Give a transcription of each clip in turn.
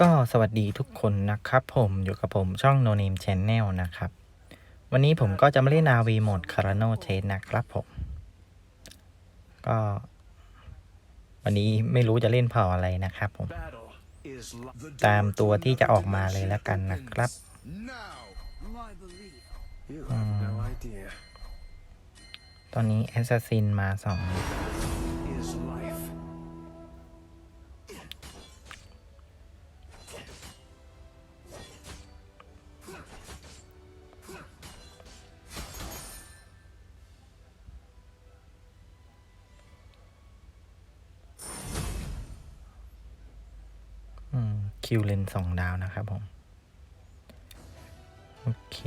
ก็สวัสดีทุกคนนะครับผมอยู่กับผมช่อง No Name Channel นะครับ วันนี้ผมก็จะมาเล่น RV โหมด Carano Chase นะครับผม ก็ วันนี้ไม่รู้จะเล่นเผ่าอะไรนะครับผม ตามตัวที่จะออกมาเลยแล้วกันนะครับตอนนี้ Assassin มาสอง คิวเลนสองดาวนะครับผม โอเค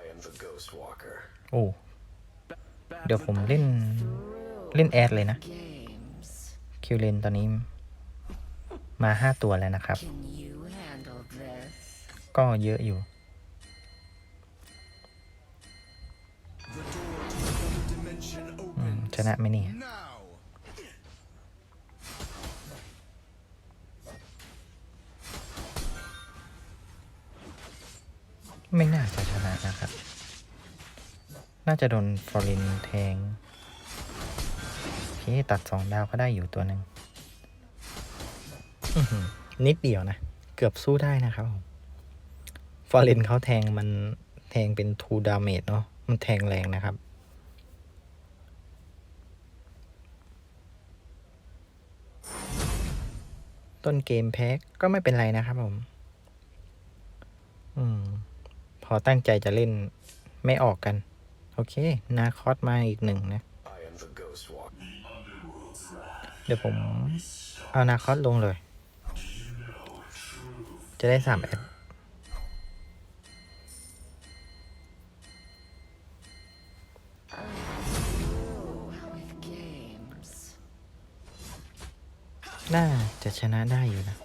I am the Ghost Walker. โอ้ เดี๋ยวผมเล่น เล่นแอดเลยนะ Games. คิวเลนตอนนี้ มาห้าตัวแล้วนะครับ Can you handle this? ก็เยอะอยู่อืมชนะไหมเนี่ย ไม่น่าจะชนะนะครับ น่าจะโดนฟอรินแทงโอเคตัดสองดาวก็ได้อยู่ตัวหนึ่งนิดเดียวนะ เกือบสู้ได้นะครับผมฟอรินเขาแทงมันแทงเป็นทูดาเมจเนาะมันแทงแรงนะครับต้นเกมแพ้ก็ไม่เป็นไรนะครับผม อืม พอตั้งใจจะเล่นไม่ออกกัน โอเค นาคอสมาอีกหนึ่งนะ เดี๋ยวผมเอานาคอสลงเลย จะได้สามแอดน่าจะชนะได้อยู่นะ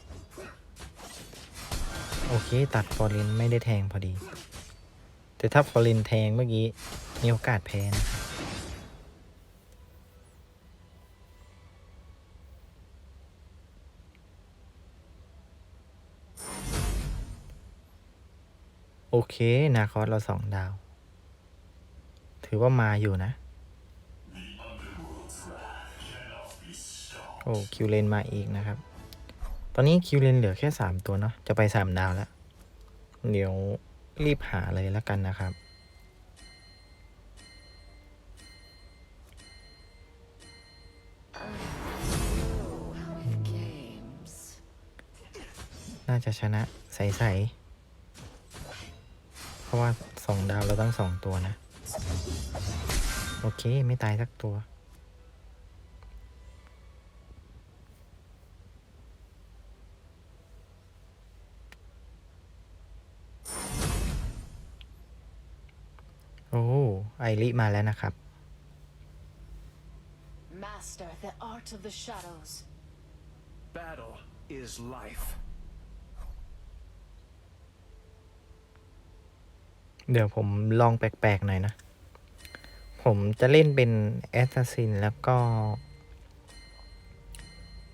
โอเค ตัดฟอรินไม่ได้แทงพอดี แต่ถ้าฟอรินแทงเมื่อกี้ มีโอกาสแพ้นะครับโอเค นาคอสเราสองดาว ถือว่ามาอยู่นะ โอ้ คิวเลนมาอีกนะครับ ตอนนี้คิวเลนเหลือแค่สามตัวเนาะ จะไปสามดาวแล้ว เดี๋ยว รีบหาเลยแล้วกันนะครับ น่าจะชนะใสๆ เพราะว่าสองดาวเราต้องสองตัวนะ โอเค ไม่ตายสักตัว โอ้ ไอ ริมาแล้วนะครับ Master the art of the shadows. Battle is life. เดี๋ยวผมลองแปลกๆหน่อยนะ ผมจะเล่นเป็นแอสซัสซินแล้วก็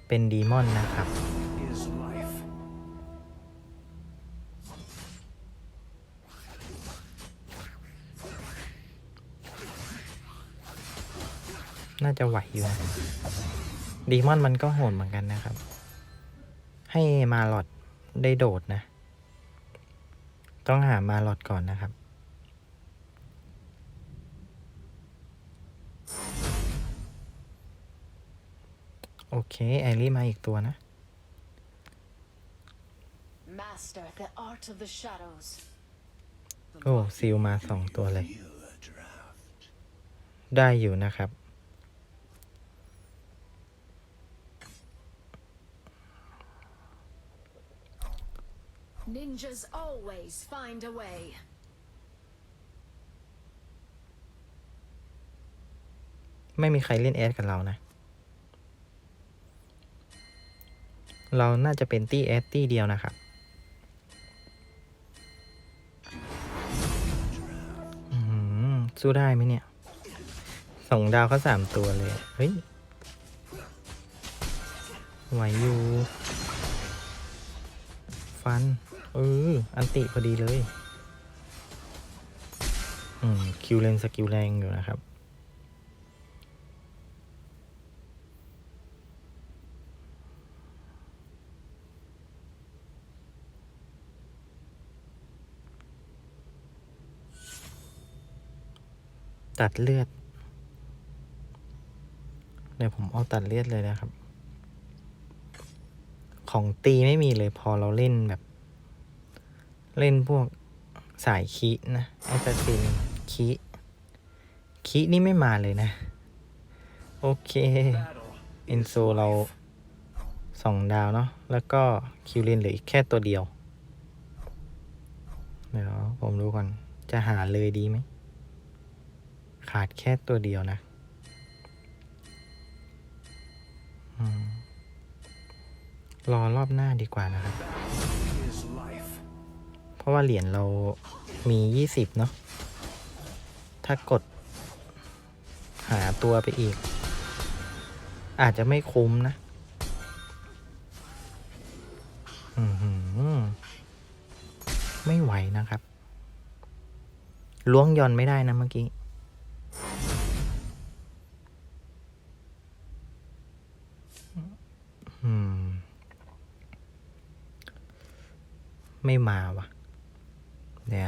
เป็นดีมอนนะครับ จะไหวอยู่นะดีมอนมันก็โหดเหมือนกันนะครับ ให้มาหลอดได้โดดนะ ต้องหามาหลอดก่อนนะครับ โอเคไอรีมาอีกตัวนะ Master the art of the shadows. โอ้ซิลมาสองตัวเลย ได้อยู่นะครับ Ninjas always find a way. ไม่มีใครเล่นแอดกับเรานะ เราน่าจะเป็นตี้แอดตี้เดียวนะครับ สู้ได้ไหมเนี่ย สองดาวเขาสามตัวเลย เฮ้ย ไหวอยู่ ฟัน เออ อันติพอดีเลย อืม คิวเลนสกิลแรงอยู่นะครับ ตัดเลือด เดี๋ยวผมเอาตัดเลือดเลยนะครับ ของตีไม่มีเลยพอเราเล่นแบบ เล่นพวกสายคีนะแอสซินคีคีนี่ไม่มาเลยนะ โอเค Battle เอนโซเราสองดาวเนาะแล้วก็คิวเลนเหลืออีกแค่ตัวเดียว เดี๋ยวผมดูก่อน จะหาเลยดีไหม ขาดแค่ตัวเดียวนะรอรอบหน้าดีกว่านะครับ ราะว่าเหรียญเรามียี่สิบเนาะ ถ้ากดหาตัวไปอีก อาจจะไม่คุ้มนะ อือหือไม่ไหวนะครับ ล้วงย่อนไม่ได้นะเมื่อกี้ไม่มาวะเดี๋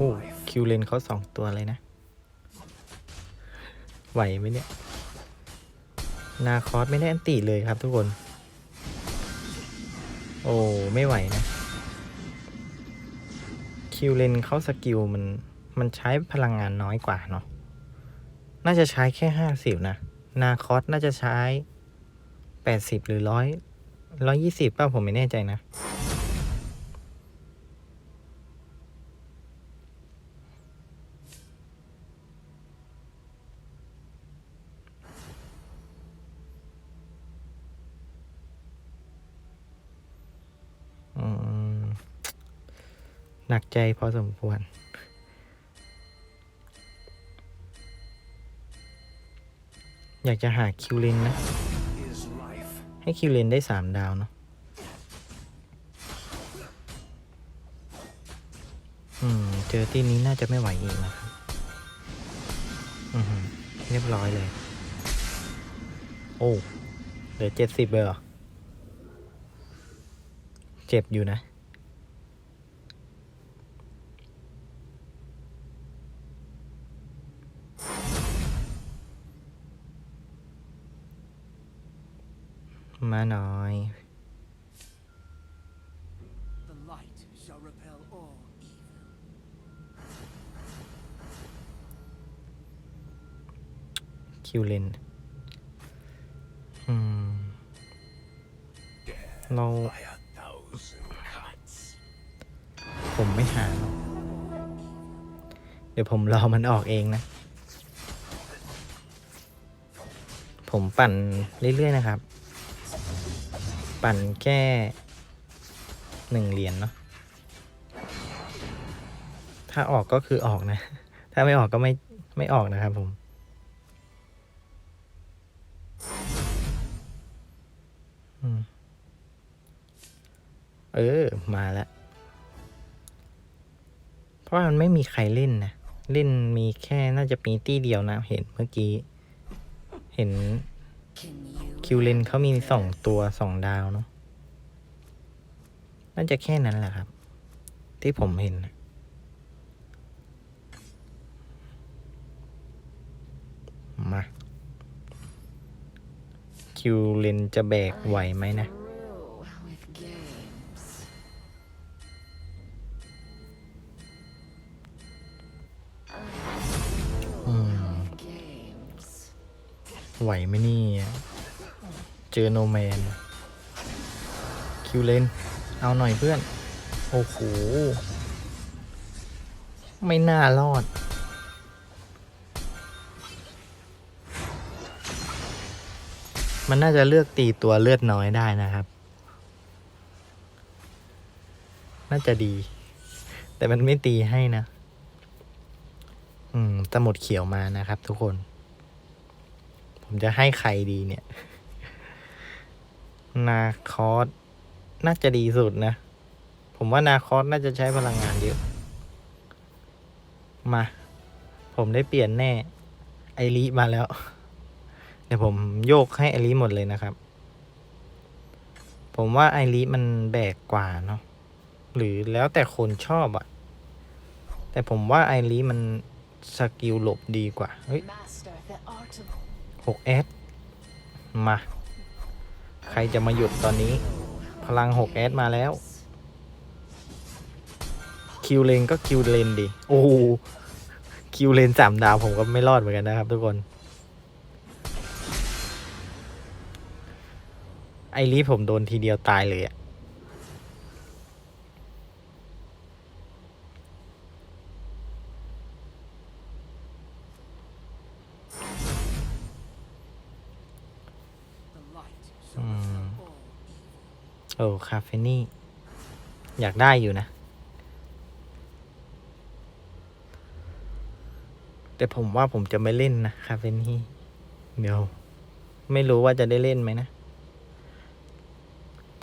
อ้คิวเลนเขาสองตัวเลยนะ ไหวไหมเนี่ย นาคอสไม่ได้อันติเลยครับทุกคน โอ้ไม่ไหวนะ คิวเลนเขาสกิลมันมันใช้พลังงานน้อยกว่าเนาะ น่าจะใช้แค่ห้าสิบนะ นาคอสน่าจะใช้แปดสิบหรือร้อยร้อยยี่สิบป่ะผมไม่แน่ใจนะ ใจพอสมควร อยากจะหาคิวเลนนะ ให้คิวเลนได้สามดาวเนาะอืม เจอที่นี้น่าจะไม่ไหวอีกนะครับอือหือเรียบร้อยเลย โอ้เหลือเจ็ดสิบเลยเหรอ เจ็บอยู่นะ มาหน่อย คิวเลนอืมเรา ผมไม่หาหรอกเดี๋ยวผมรอมันออกเองนะ ผมปั่นเรื่อย ๆ นะครับ ปั่นแค่หนึ่งเหรียญเนาะ ถ้าออกก็คือออกนะ ถ้าไม่ออกก็ไม่ไม่ออกนะครับผม เออ มาแล้ว เพราะว่ามันไม่มีใครเล่นนะ เล่นมีแค่น่าจะมีตี้เดียวนะ เห็นเมื่อกี้ เห็น คิวเลนเขามีสองตัวสองดาวเนาะน่าจะแค่นั้นแหละครับ ที่ผมเห็นมาคิวเลนจะแบกไหวไหมนะ เจอโนแมน คิวเลน เอาหน่อยเพื่อน โอ้โห ไม่น่ารอด มันน่าจะเลือกตีตัวเลือดน้อยได้นะครับ น่าจะดี แต่มันไม่ตีให้นะ อืมสมุดเขียวมานะครับทุกคน ผมจะให้ใครดีเนี่ย นาคอสน่าจะดีสุดนะ ผมว่านาคอสน่าจะใช้พลังงานเยอะ มา ผมได้เปลี่ยนแน่ ไอริมาแล้ว เดี๋ยวผมโยกให้ไอริหมดเลยนะครับ ผมว่าไอริมันแบกกว่าเนาะ หรือแล้วแต่คนชอบอะแต่ผมว่าไอริมันสกิลหลบดีกว่า เฮ้ย Master the art of หกเอสมา ใครจะมาหยุดตอนนี้ พลังหกเอดมาแล้ว คิวเลนก็คิวเลนดิ โอ้โห คิวเลนสามดาวผมก็ไม่รอดเหมือนกันนะครับทุกคน ไอรีผมโดนทีเดียวตายเลยอะ โอ้คาเฟนี่ อยากได้อยู่นะ แต่ผมว่าผมจะไม่เล่นนะคาเฟนี่ เดี๋ยว ไม่รู้ว่าจะได้เล่นไหมนะ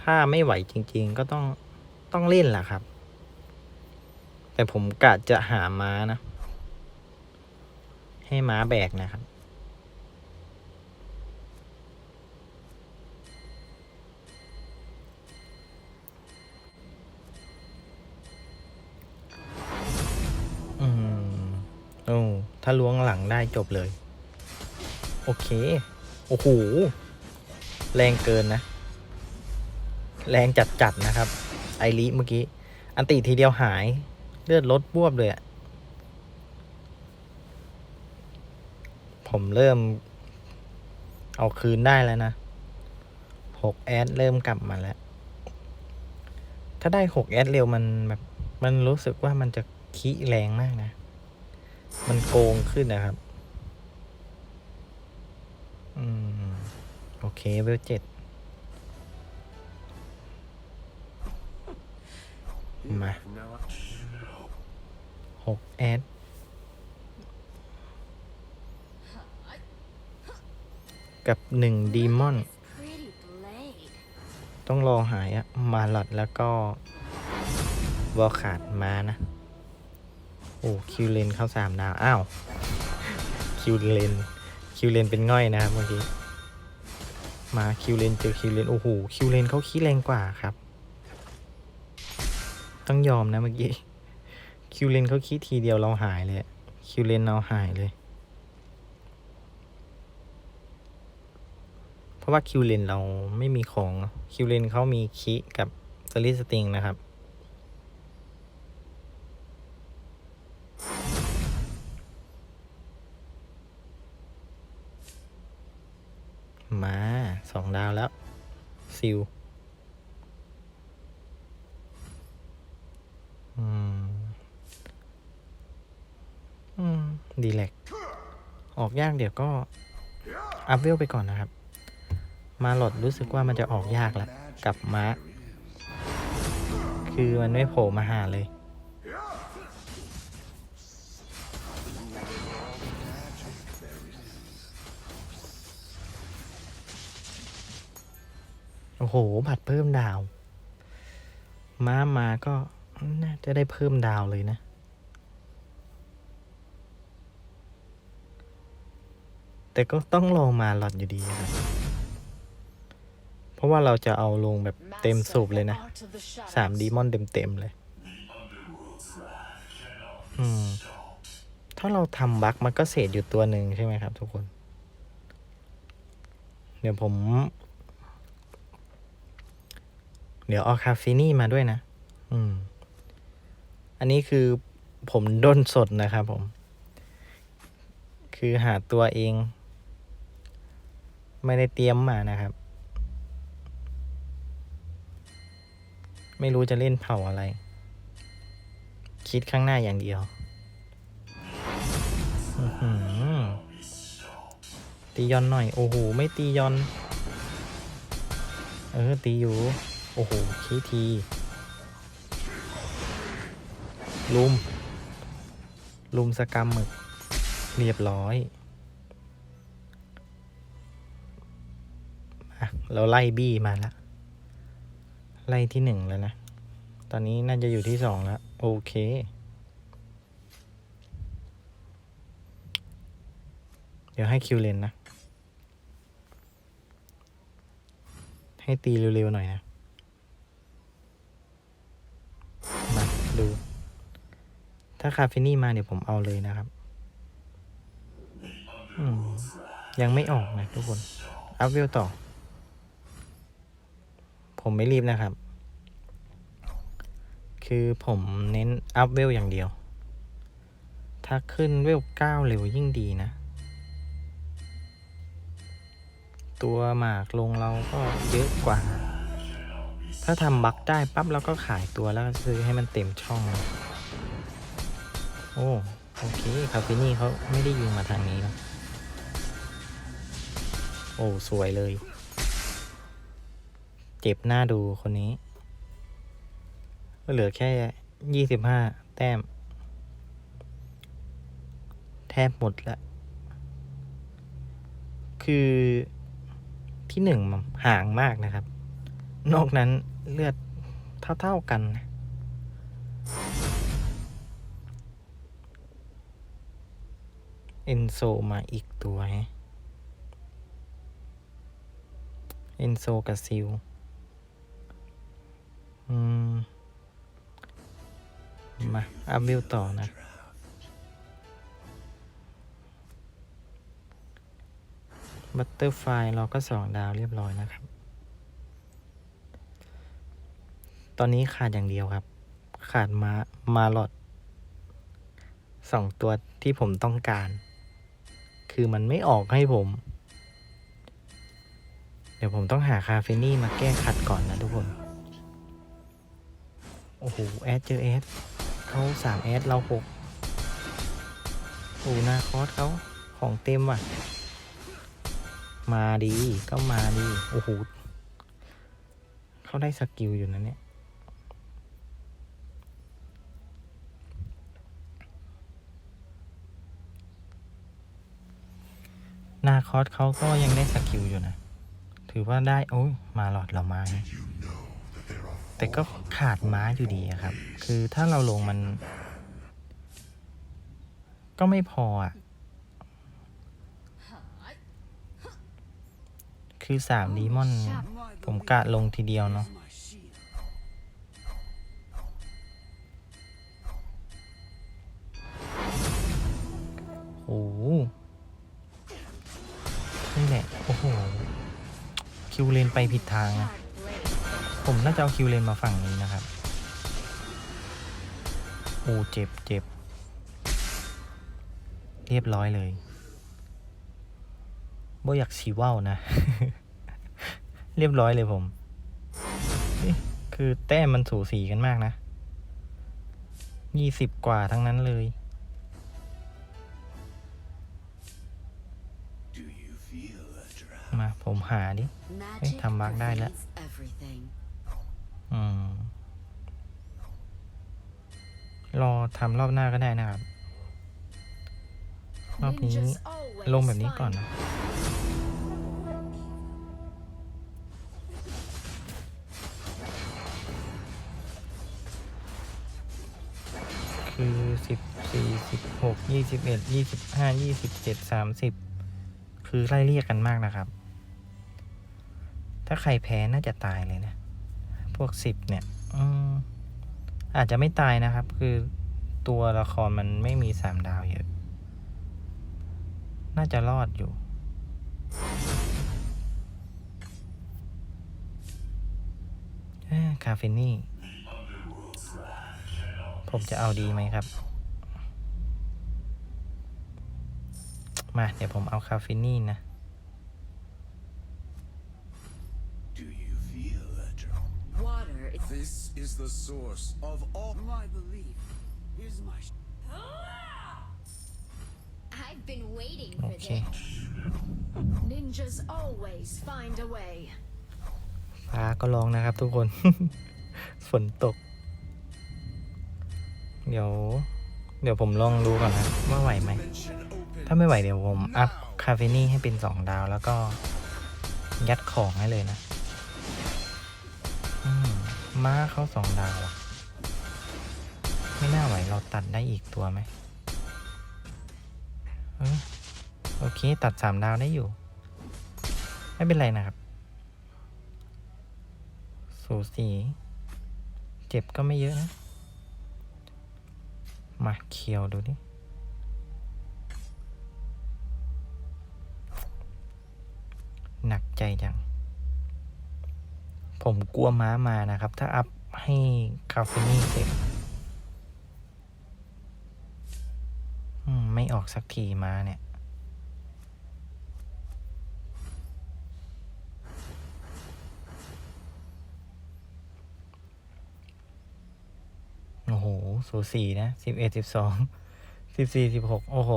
ถ้าไม่ไหวจริง ๆ ก็ต้องต้องเล่นแหละครับ แต่ผมกะจะหาม้านะ ให้ม้าแบกนะครับ ถ้าล้วงหลังได้จบเลย โอเค โอ้โห แรงเกินนะ แรงจัดๆนะครับ ไอริเมื่อกี้ อันติทีเดียวหาย เลือดลดบวบเลยอะผมเริ่ม เอาคืนได้แล้วนะหกแอดเริ่มกลับมาแล้ว ถ้าได้หกแอดเร็วมันแบบ มันรู้สึกว่ามันจะขี้แรงมากนะ มันโกงขึ้นนะครับ อืม โอเคเวลเจ็ดมาหกแอดกับหนึ่งดีมอน ต้องรอหายอะมาลอดแล้วก็วอลขาดมานะ โอ้คิวเลนเข้าสามดาว อ้าว คิวเลน คิวเลนเป็นง่อยนะครับเมื่อกี้ มาคิวเลนเจอคิวเลน โอ้โห คิวเลนเขาขี้แรงกว่าครับ ต้องยอมนะเมื่อกี้ คิวเลนเขาขี้ทีเดียวเราหายเลย คิวเลนเราหายเลย เพราะว่าคิวเลนเราไม่มีของ คิวเลนเขามีคิกับสลิสติงนะครับ มาสองดาวแล้ว ซิลอืม อืม ดีแลกออกยากเดี๋ยวก็ อัพเวลไปก่อนนะครับ มาหลดรู้สึกว่ามันจะออกยากแล้วกับม้า คือมันไม่โผล่มาหาเลย โอ้โหบัตรเพิ่มดาว ม้ามาก็น่าจะได้เพิ่มดาวเลยนะ แต่ก็ต้องลองมาหลอดอยู่ดีครับเพราะว่าเราจะเอาลงแบบเต็มสูบเลยนะสามดีมอนเต็มๆเลย อืม ถ้าเราทำบั๊กมันก็เศษอยู่ตัวหนึ่งใช่ไหมครับทุกคน เดี๋ยวผม เดี๋ยวเอาคาเฟนี่มาด้วยนะ อืม อันนี้คือผมด้นสดนะครับผม คือหาตัวเอง ไม่ได้เตรียมมานะครับ ไม่รู้จะเล่นเผ่าอะไร คิดข้างหน้าอย่างเดียวตียอนหน่อย โอ้โห ไม่ตียอน เออ ตีอยู่ โอ้โหคีทีลุม ลุมสกรรมหมึก เรียบร้อยมาเราไล่บี้มาแล้ว ไล่ที่หนึ่งแล้วนะ ตอนนี้น่าจะอยู่ที่สองแล้ว โอเค เดี๋ยวให้คิวเลนนะ ให้ตีเร็วๆหน่อยนะ มา ดู ถ้าคาเฟนี่มาเดี๋ยวผมเอาเลยนะครับยังไม่ออกนะทุกคน อัพเวลต่อ ผมไม่รีบนะครับ คือผมเน้นอัพเวลอย่างเดียว ถ้าขึ้นเวลเก้าเร็วยิ่งดีนะ ตัวหมากลงเราก็เยอะกว่า ถ้าทำบัคได้ปั๊บเราก็ขายตัวแล้วซื้อให้มันเต็มช่อง โอ้ โอเคคาฟินี่เขาไม่ได้ยิงมาทางนี้นะโอ้ สวยเลย เจ็บหน้าดูคนนี้ ก็เหลือแค่ยี่สิบห้าแต้ม แทบหมดละ คือที่หนึ่งห่างมากนะครับ นอกนั้น เลือดเท่าๆกัน เอนโซมาอีกตัวฮะเอนโซกับซิลอืม มาอัพวิวต่อนะบัตเตอร์ไฟเราก็สองดาวเรียบร้อยนะครับ ตอนนี้ขาดอย่างเดียวครับ ขาดมามาลอดสองตัวที่ผมต้องการ คือมันไม่ออกให้ผม เดี๋ยวผมต้องหาคาเฟนี่มาแก้ขัดก่อนนะทุกคน โอ้โห แอดเจอแอดเขาสามแอดเราหกโอ้หนาคอสเขาของเต็มว่ะ มาดีก็มาดี โอ้โหเขาได้สกิลอยู่นะเนี่ย นาคอสเขาก็ยังได้สกิลอยู่นะ ถือว่าได้ โอ้ยมาหลอดเรามาแต่ก็ขาดม้าอยู่ดีครับ คือถ้าเราลงมัน ก็ไม่พออะ คือสามดีมอน ผมกะลงทีเดียวเนาะโอ้โห นี่แหละ โอ้โห คิวเลนไปผิดทางนะผมน่าจะเอาคิวเลนมาฝั่งนี้นะครับ โอ้เจ็บเจ็บ เรียบร้อยเลยบ่อยากสีว่าวนะ เรียบร้อยเลยผม คือแต้มมันสูสีกันมากนะยี่สิบกว่าทั้งนั้นเลย มาผมหาดิเอ้ย Magic ทำบั๊กได้แล้ว prevents everything. อืม รอทำรอบหน้าก็ได้นะครับ รอบนี้ Ninjas always ลงแบบนี้ก่อน find นะคือสิบสี่สิบหกยี่สิบเอ็ดยี่สิบห้ายี่สิบเจ็ดสามสิบคือไล่เรียกกันมากนะครับ ถ้าใครแพ้น่าจะตายเลยนะ พวกสิบเนี่ยอืมอาจจะไม่ตายนะครับ คือตัวละครมันไม่มีสามดาวเยอะ น่าจะรอดอยู่ คาเฟนี่ ผมจะเอาดีไหมครับ มา เดี๋ยวผมเอาคาเฟนี่นะ Do you feel the draft? Water is This is the source of all. My belief is my sh- I've been waiting โอ for เค this. Ninjas always find a way. ฟ้าก็ร้องนะครับทุกคน ฝนตก เดี๋ยว เดี๋ยวผมลองดูก่อนนะว่าไหวไหม Dimension open. ถ้าไม่ไหวเดี๋ยวผมอัพคาเฟนี่ให้เป็นสองดาวแล้วก็ยัดของให้เลยนะอืม ม้าเขาสองดาวอะไม่น่าไหวเราตัดได้อีกตัวไหมโอเค ตัดสามดาวได้อยู่ ไม่เป็นไรนะครับ สูสี เจ็บก็ไม่เยอะนะ มาเคียวดูดิหนักใจจัง ผมกลัวม้ามานะครับ ถ้าอัพให้คาเฟนี่เสร็จอืมไม่ออกสักทีม้าเนี่ยโอ้โห สูสีนะสิบเอ็ดสิบสองสิบสี่สิบหกโอ้โห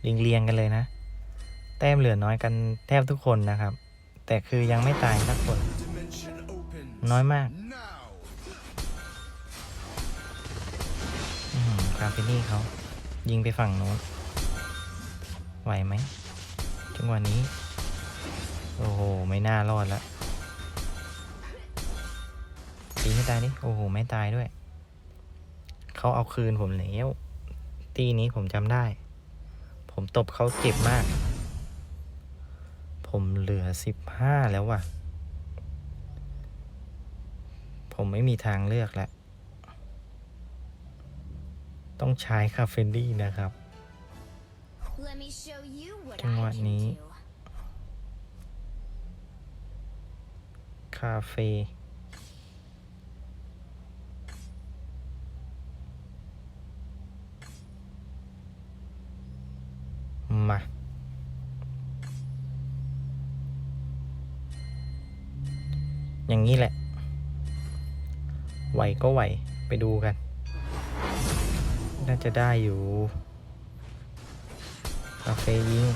เรียงเรียงกันเลยนะ แต้มเหลือน้อยกันแทบทุกคนนะครับ แต่คือยังไม่ตายสักคน น้อยมาก Now. อืมคาเฟนี่เขา ยิงไปฝั่งโน้นไหวไหมจังหวะนี้ โอ้โห ไม่น่ารอดแล้วตีไม่ตายดิโอ้โห ไม่ตายด้วย เขาเอาคืนผมแล้วตีนี้ผมจำได้ ผมตบเขาเจ็บมาก ผมเหลือสิบห้าแล้วว่ะ ผมไม่มีทางเลือกแล้ว ต้องใช้คาเฟนดี้นะครับ Let me show you what จังหวะ I can นี้ do. คาเฟ่มาอย่างนี้แหละ ไหวก็ไหวไปดูกัน น่าจะได้อยู่คาเฟยิง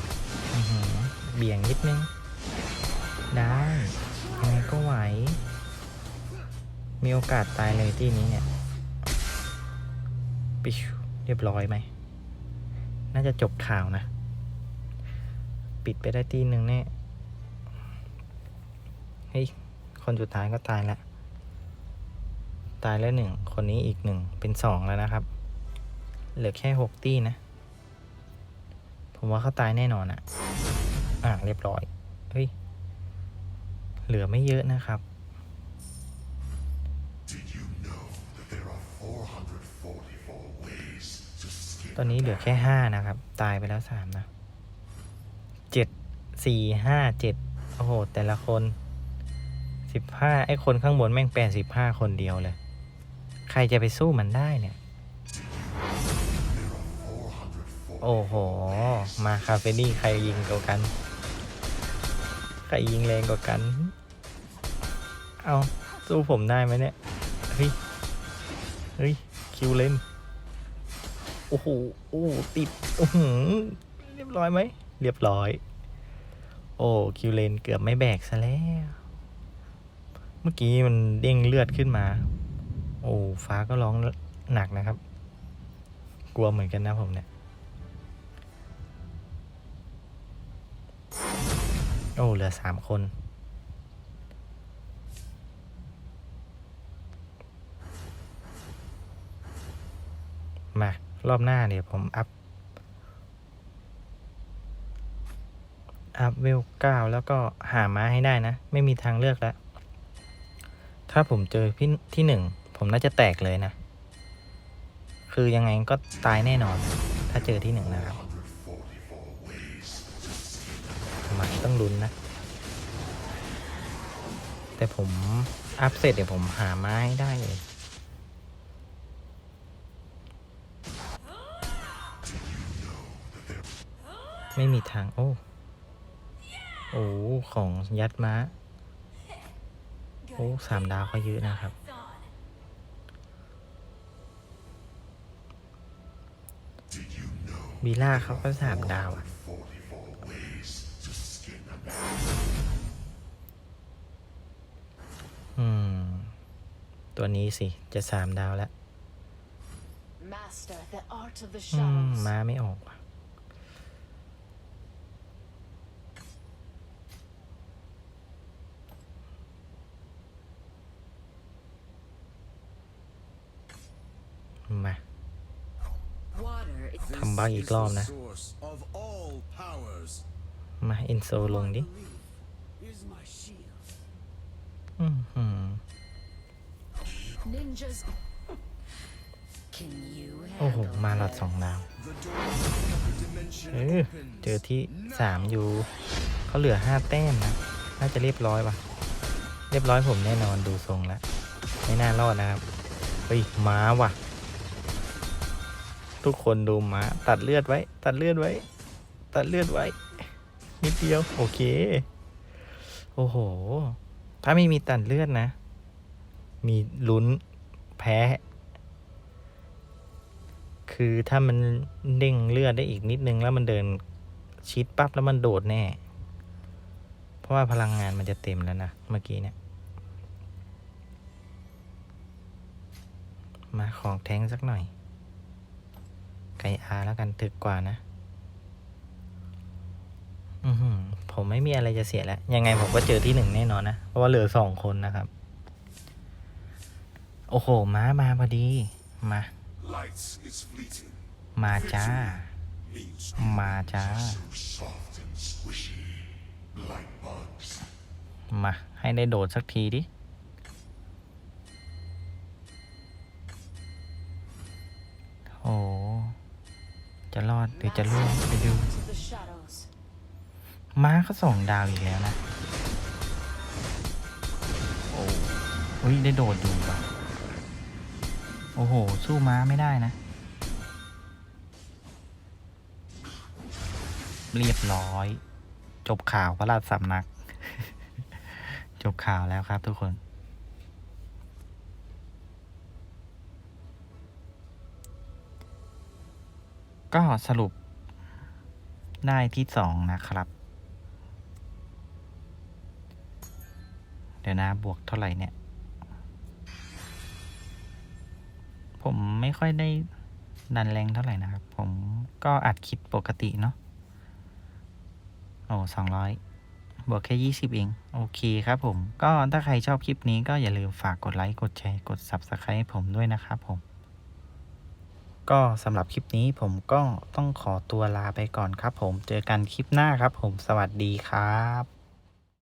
เบี่ยงนิดนึง ได้ยังไงก็ไหว มีโอกาสตายเลยที่นี้เนี่ย ปิชเรียบร้อยไหม น่าจะจบข่าวนะ ปิดไปได้ทีหนึ่งแน่ เฮ้ย คนสุดท้ายก็ตายละ ตายแล้วหนึ่งคนนี้อีกหนึ่งเป็นสองแล้วนะครับ เหลือแค่หกตี้นะ ผมว่าเขาตายแน่นอนอะอะเรียบร้อย เฮ้ย เหลือไม่เยอะนะครับ you know ตอนนี้เหลือแค่ห้านะครับ ตายไปแล้วสามนะเจ็ดสี่ห้าเจ็ดโอ้โห แต่ละคนสิบห้าไอ้คนข้างบนแม่งแปดสิบห้าคนเดียวเลย ครจะไปสู้มันได้เนี่ย โอ้โห มาคาเฟนี่ใครยิงกว่ากัน ใครยิงแรงกว่ากัน เอาสู้ผมได้ไหมเนี่ย เฮ้ย เฮ้ย คิวเล่นโอ้โห โอ้ ติดอื้อหือเรียบร้อยไหม เรียบร้อย โอ้ คิวเลนเกือบไม่แบกซะแล้ว เมื่อกี้มันเด้งเลือดขึ้นมา โอ้ฟ้าก็ร้องหนักนะครับ กลัวเหมือนกันนะผมเนี่ย โอ้เหลือสามคน มารอบหน้าเดี๋ยวผมอัพ อัพเวลเก้าแล้วก็หาม้าให้ได้นะ ไม่มีทางเลือกแล้ว ถ้าผมเจอพี่ที่หนึ่ง ผมน่าจะแตกเลยนะ คือยังไงก็ตายแน่นอน ถ้าเจอที่หนึ่งนะครับมาต้องลุ้นนะ แต่ผมอัพเสร็จเดี๋ยวผมหาไม้ได้เลยไม่มีทาง โอ้ โอ้ ของยัดม้า โอ้ สามดาวก็เยอะนะครับ บีล่าเขาก็สามดาวอะ44 ways to skin a man. อืม ตัวนี้สิ จะสามดาวแล้ว Master the art of the อืม shadows. ม้าไม่ออกว่ะมา Water is This ทำบ้างอีกรอบนะ มาเอนโซลงดิอืมหืม Ninjas. Can you โอ้โห มาหลอดสองดาวเออเจอที่สามอยู่เขาเหลือห้าแต้มนะ น่าจะเรียบร้อยว่ะ เรียบร้อยผมแน่นอนดูทรงแล้ว ไม่น่ารอดนะครับ เฮ้ย ม้าว่ะ ทุกคนดูมาตัดเลือดไว้ ตัดเลือดไว้ ตัดเลือดไว้ นิดเดียว โอเค โอ้โห ถ้าไม่มีตัดเลือดนะ มีลุ้นแพ้ คือถ้ามันเด้งเลือดได้อีกนิดนึงแล้วมันเดินชิดปั๊บแล้วมันโดดแน่ เพราะว่าพลังงานมันจะเต็มแล้วนะ เมื่อกี้เนี่ยมาของแท้งสักหน่อย ไก่อาแล้วกันถึกกว่านะ อือหือ ผมไม่มีอะไรจะเสียแล้ว ยังไงผมก็เจอที่หนึ่งแน่นอนนะ เพราะว่าเหลือสองคนนะครับ โอ้โห ม้ามาพอดี มา Light is fleeting. มาจ้า Means มาจ้า so soft and squishy, like bugs. มา ให้ได้โดดสักทีดิ จะรอดหรือจะล่วงไปดู ม้าก็สองดาวอีกแล้วนะ โอ้เฮ้ยได้โดดอยู่ว่ะ โอ้โห สู้ม้าไม่ได้นะ เรียบร้อย จบข่าวพระราชสำนัก จบข่าวแล้วครับทุกคน ก็สรุปได้ที่สองนะครับ เดี๋ยวนะบวกเท่าไหร่เนี่ย ผมไม่ค่อยได้ดันแรงเท่าไหร่นะครับ ผมก็อัดคลิปปกติเนาะโอ้สองร้อยบวกแค่ยี่สิบเอง โอเคครับผม ก็ถ้าใครชอบคลิปนี้ก็อย่าลืมฝากกดไลค์ กดแชร์ กด Subscribe ให้ผมด้วยนะครับผม ก็สำหรับคลิปนี้ผมก็ต้องขอตัวลาไปก่อนครับผมเจอกันคลิปหน้าครับผมสวัสดีครับ